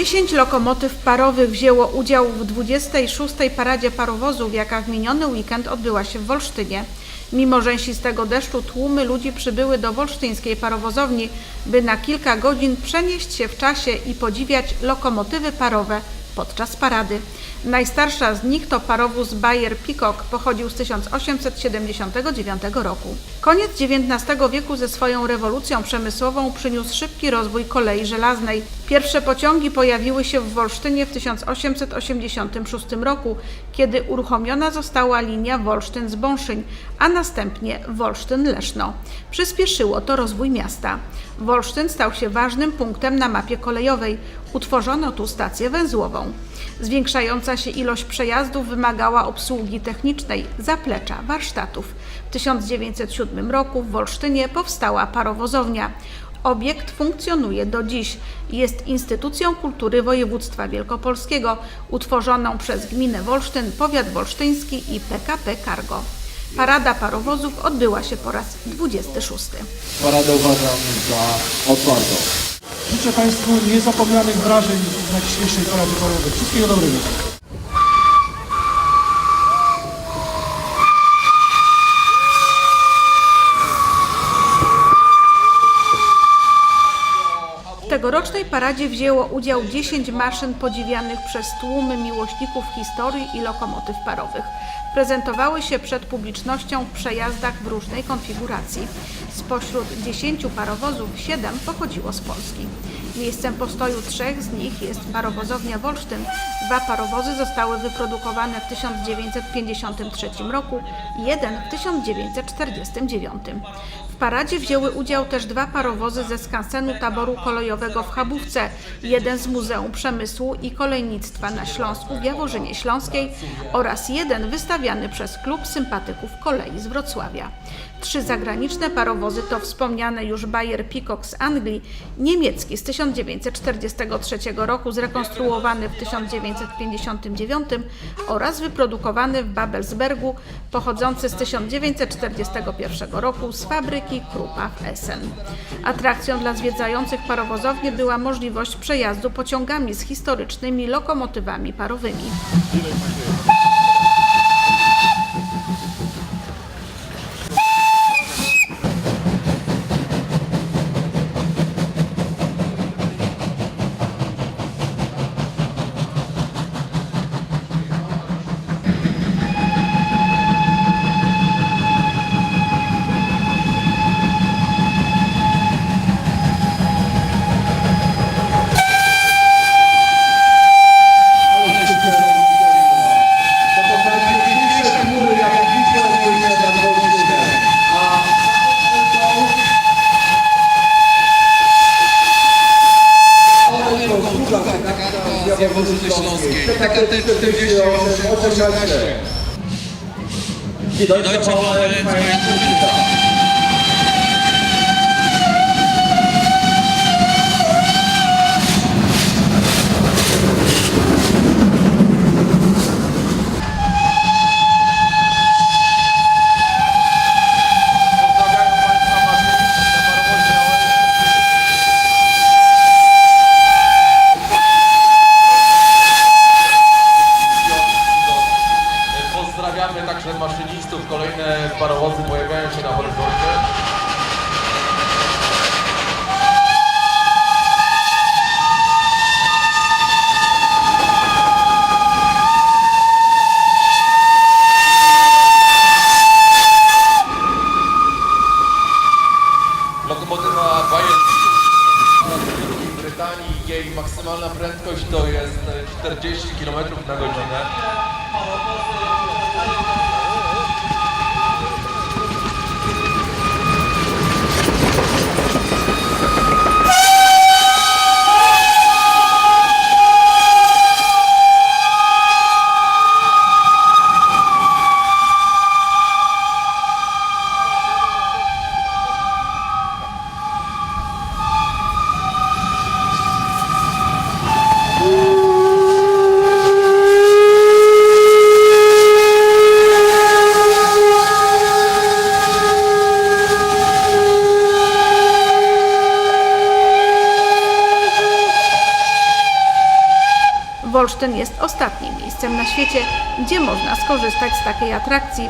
10 lokomotyw parowych wzięło udział w 26. paradzie parowozów, jaka w miniony weekend odbyła się w Wolsztynie. Mimo rzęsistego deszczu tłumy ludzi przybyły do wolsztyńskiej parowozowni, by na kilka godzin przenieść się w czasie i podziwiać lokomotywy parowe podczas parady. Najstarsza z nich to parowóz Bayer Peacock, pochodził z 1879 roku. Koniec XIX wieku ze swoją rewolucją przemysłową przyniósł szybki rozwój kolei żelaznej. Pierwsze pociągi pojawiły się w Wolsztynie w 1886 roku, kiedy uruchomiona została linia Wolsztyn-Zbąszyń, a następnie Wolsztyn-Leszno. Przyspieszyło to rozwój miasta. Wolsztyn stał się ważnym punktem na mapie kolejowej. Utworzono tu stację węzłową. Zwiększająca się ilość przejazdów wymagała obsługi technicznej, zaplecza, warsztatów. W 1907 roku w Wolsztynie powstała parowozownia. Obiekt funkcjonuje do dziś. Jest instytucją kultury województwa wielkopolskiego, utworzoną przez gminę Wolsztyn, powiat wolsztyński i PKP Cargo. Parada parowozów odbyła się po raz 26. Paradę uważam za otwartą. Życzę Państwu niezapomnianych wrażeń na dzisiejszej paradzie parowej. Wszystkiego dobrego. Tegorocznej paradzie wzięło udział 10 maszyn podziwianych przez tłumy miłośników historii i lokomotyw parowych. Prezentowały się przed publicznością w przejazdach w różnej konfiguracji. Spośród 10 parowozów 7 pochodziło z Polski. Miejscem postoju trzech z nich jest parowozownia Wolsztyn. Dwa parowozy zostały wyprodukowane w 1953 roku, jeden w 1949. W paradzie wzięły udział też dwa parowozy ze skansenu taboru kolejowego w Chabówce, jeden z Muzeum Przemysłu i Kolejnictwa na Śląsku w Jaworzynie Śląskiej oraz jeden wystawiany przez Klub Sympatyków Kolei z Wrocławia. Trzy zagraniczne parowozy to wspomniane już Bayer Peacock z Anglii, niemiecki z 1943 roku, zrekonstruowany w 1959 oraz wyprodukowany w Babelsbergu, pochodzący z 1941 roku z fabryki Krupa w Essen. Atrakcją dla zwiedzających parowozownię była możliwość przejazdu pociągami z historycznymi lokomotywami parowymi. takie typy tych dzieci, o czym się I Deutsche Power jest moja maszynistów. Kolejne parowozy pojawiają się na horyzoncie. Lokomotywa Bayer w Wielkiej Brytanii, jej maksymalna prędkość to jest e, 40 km na godzinę. Wolsztyn jest ostatnim miejscem na świecie, gdzie można skorzystać z takiej atrakcji,